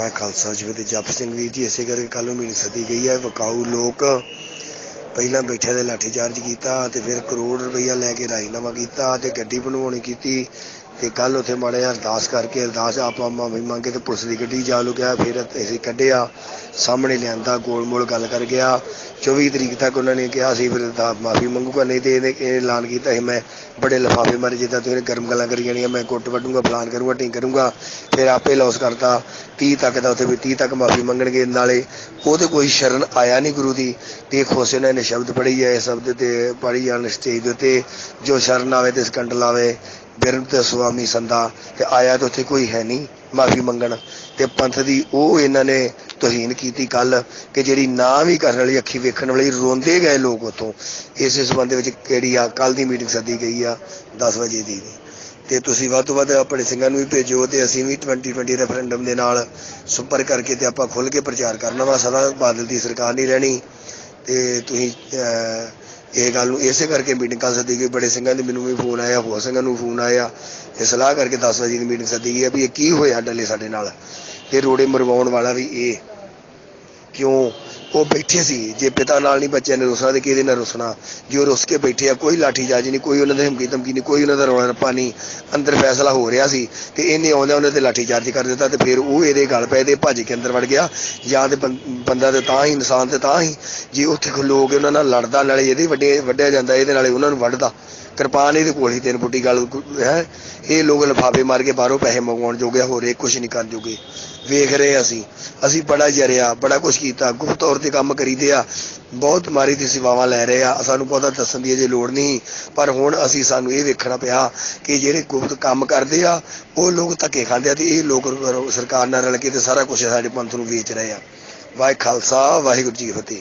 ਵਾਹਿ ਖਾਲਸਾ ਜੀ ਤੇ ਜਪ ਸਿੰਘ ਵੀਰ ਜੀ ਇਸੇ ਕਰਕੇ ਕੱਲ ਨੂੰ ਮੀਟਿੰਗ ਸੱਦੀ ਗਈ ਹੈ, ਵਕਾਊ ਲੋਕ ਪਹਿਲਾਂ ਬੈਠਿਆਂ ਦੇ ਲਾਠੀ ਚਾਰਜ ਕੀਤਾ ਤੇ ਫਿਰ ਕਰੋੜ ਰੁਪਈਆ ਲੈ ਕੇ ਰਾਜਨਾਮਾ ਕੀਤਾ ਤੇ ਗੱਡੀ ਬਣਵਾਉਣੀ ਕੀਤੀ। ਤੇ ਕੱਲ ਉੱਥੇ ਮਾੜਾ ਜਿਹਾ ਅਰਦਾਸ ਕਰਕੇ, ਅਰਦਾਸ ਆਪਾਂ ਮਾਫੀ ਮੰਗੇ ਤੇ ਪੁਲਿਸ ਦੀ ਗੱਡੀ ਜਾ ਲੁਕਿਆ, ਫਿਰ ਅਸੀਂ ਕੱਢਿਆ, ਸਾਹਮਣੇ ਲਿਆਂਦਾ ਗੋਲ ਮੋਲ ਗੱਲ ਕਰ ਗਿਆ। 24 ਤਰੀਕ ਤੱਕ ਉਹਨਾਂ ਨੇ ਕਿਹਾ ਸੀ, ਫਿਰ ਦਾ ਮਾਫੀ ਮੰਗੂਗਾ, ਨਹੀਂ ਤੇ ਇਹਨੇ ਇਹ ਐਲਾਨ ਕੀਤਾ ਸੀ, ਮੈਂ ਬੜੇ ਲਫਾਫੇ ਮਾਰੇ, ਜਿੱਦਾਂ ਤੁਸੀਂ ਗਰਮ ਗੱਲਾਂ ਕਰੀ ਜਾਣੀਆਂ, ਮੈਂ ਕੁੱਟ ਵੱਡੂਗਾ ਫਲਾਨ ਕਰੂੰਗਾ, ਢੀਂਗ ਕਰੂੰਗਾ, ਫਿਰ ਆਪੇ ਲੌਸ ਕਰਤਾ। 30 ਤੱਕ ਦਾ ਉੱਥੇ ਵੀ 30 ਤੱਕ ਮਾਫੀ ਮੰਗਣਗੇ, ਨਾਲੇ ਉਹ ਤੇ ਕੋਈ ਸ਼ਰਨ ਆਇਆ ਨਹੀਂ ਗੁਰੂ ਦੀ, ਤੇ ਖੋਸੇ ਨੇ ਸ਼ਬਦ ਪੜ੍ਹੀ ਹੈ, ਇਹ ਸ਼ਬਦ ਤੇ ਪੜ੍ਹੀ ਜਾਣ ਸਟੇਜ ਦੇ ਉੱਤੇ, ਜੋ ਸ਼ਰਨ ਆਵੇ ਤੇ ਸਕੰਡ ਲਾਵੇ ਬਿਰਮ ਤੇ ਸੁਆਮੀ ਸੰਦਾ ਤੇ ਆਇਆ ਤਾਂ ਉੱਥੇ ਕੋਈ ਹੈ ਨਹੀਂ ਮਾਫੀ ਮੰਗਣ। ਤੇ ਪੰਥ ਦੀ ਉਹ ਇਹਨਾਂ ਨੇ ਤੋਹੀਨ ਕੀਤੀ ਕੱਲ ਕਿ ਜਿਹੜੀ ਨਾ ਵੀ ਕਰਨ ਵਾਲੀ ਅੱਖੀ ਵੇਖਣ ਵਾਲੀ ਰੋਂਦੇ ਗਏ ਲੋਕ ਉਤੋਂ ਇਸੇ ਸੰਬੰਧ ਵਿੱਚ ਕਿਹੜੀ ਆ ਕੱਲ ਦੀ ਮੀਟਿੰਗ ਸੱਦੀ ਗਈ ਆ 10 ਵਜੇ ਦੀ। ਤੇ ਤੁਸੀਂ ਵੱਧ ਤੋਂ ਵੱਧ ਆਪਣੇ ਸਿੰਘਾਂ ਨੂੰ ਵੀ ਭੇਜੋ ਤੇ ਅਸੀਂ ਵੀ 2020 ਰੈਫਰੈਂਡਮ ਦੇ ਨਾਲ ਸੰਪਰਕ ਕਰਕੇ ਤੇ ਆਪਾਂ ਖੁੱਲ ਕੇ ਪ੍ਰਚਾਰ ਕਰਨਾ ਵਾ ਸਦਾ ਬਾਦਲ ਦੀ ਸਰਕਾਰ ਨਹੀਂ ਰਹਿਣੀ। ਤੇ ਤੁਸੀਂ ਅਹ, ਇਹ ਗੱਲ ਨੂੰ ਇਸੇ ਕਰਕੇ ਮੀਟਿੰਗ ਕਰ ਸੱਦੀ ਗਈ, ਬੜੇ ਸਿੰਘਾਂ ਦੇ ਮੈਨੂੰ ਵੀ ਫੋਨ ਆਇਆ, ਹੋਰ ਸਿੰਘਾਂ ਨੂੰ ਫੋਨ ਆਇਆ। ਇਹ ਸਲਾਹ ਕਰਕੇ 10 ਵਜੇ ਦੀ ਮੀਟਿੰਗ ਸੱਦੀ ਗਈ ਆ ਵੀ ਇਹ ਕੀ ਹੋਇਆ ਡੱਲੇ ਸਾਡੇ ਨਾਲ। ਇਹ ਰੋੜੇ ਮਰਵਾਉਣ ਵਾਲਾ ਵੀ ਇਹ। ਕਿਉਂ? ਉਹ ਬੈਠੇ ਸੀ। ਜੇ ਪਿਤਾ ਨਾਲ ਨਹੀਂ ਬੱਚਿਆਂ ਨੇ ਰੁਸਣਾ ਤੇ ਕਿਹਦੇ ਨਾਲ ਰੁਸਣਾ? ਜੇ ਉਹ ਰੁਸ ਕੇ ਬੈਠੇ ਆ, ਕੋਈ ਲਾਠੀ ਚਾਰਜ ਨਹੀਂ, ਕੋਈ ਉਹਨਾਂ ਦੇ ਹਮਕੀ ਧਮਕੀ ਨਹੀਂ, ਕੋਈ ਉਹਨਾਂ ਦਾ ਰੌਲਾ ਰੱਪਾ ਨਹੀਂ। ਅੰਦਰ ਫੈਸਲਾ ਹੋ ਰਿਹਾ ਸੀ ਤੇ ਇਹਨੇ ਆਉਂਦਿਆਂ ਉਹਨਾਂ ਤੇ ਲਾਠੀ ਚਾਰਜ ਕਰ ਦਿੱਤਾ ਤੇ ਫਿਰ ਉਹ ਇਹਦੇ ਗਲ ਪਏ ਤੇ ਭੱਜ ਕੇ ਅੰਦਰ ਵੜ ਗਿਆ। ਜਾਂ ਤੇ ਬੰਦਾ ਤੇ ਤਾਂ ਹੀ, ਇਨਸਾਨ ਤੇ ਤਾਂ ਹੀ, ਜੇ ਉੱਥੇ ਖਲੋ ਕੇ ਉਹਨਾਂ ਨਾਲ ਲੜਦਾ, ਨਾਲੇ ਇਹਦੇ ਵੱਡੇ, ਵੱਡਿਆ ਜਾਂਦਾ, ਇਹਦੇ ਨਾਲੇ ਉਹਨਾਂ ਨੂੰ ਵੱਢਦਾ। ਕਿਰਪਾਨ ਇਹਦੇ ਕੋਲ ਹੀ ਤਿੰਨ ਫੁੱਟੀ ਗੱਲ ਹੈ। ਇਹ ਲੋਕ ਲਫਾਫੇ ਮਾਰ ਕੇ ਬਾਹਰੋਂ ਪੈਸੇ ਮੰਗਵਾਉਣ ਜੋਗੇ ਹੋਰ ਇਹ ਕੁਝ ਨਹੀਂ ਕਰਨ ਜੋਗੇ। ਵੇਖ ਰਹੇ ਅਸੀਂ। ਅਸੀਂ ਬੜਾ ਜਰਿਆ, ਬੜਾ ਕੁਝ ਕੀਤਾ। ਗੁਪਤ ਤੌਰ ਤੇ ਕੰਮ ਕਰੀਦੇ ਆ, ਬਹੁਤ ਮਾਰੀ ਦੀ ਸੇਵਾਵਾਂ ਲੈ ਰਹੇ ਆ। ਸਾਨੂੰ ਬਹੁਤਾ ਦੱਸਣ ਦੀ ਅਜੇ ਲੋੜ ਨਹੀਂ, ਪਰ ਹੁਣ ਅਸੀਂ ਸਾਨੂੰ ਇਹ ਵੇਖਣਾ ਪਿਆ ਕਿ ਜਿਹੜੇ ਗੁਪਤ ਕੰਮ ਕਰਦੇ ਆ, ਉਹ ਲੋਕ ਧੱਕੇ ਖਾਂਦੇ ਆ ਤੇ ਇਹ ਲੋਕ ਸਰਕਾਰ ਨਾਲ ਰਲ ਕੇ ਤੇ ਸਾਰਾ ਕੁਝ ਸਾਡੇ ਪੰਥ ਨੂੰ ਵੇਚ ਰਹੇ ਆ। ਵਾਹਿ ਖਾਲਸਾ, ਵਾਹਿਗੁਰੂ ਜੀ ਕੀ ਫਤਿਹ।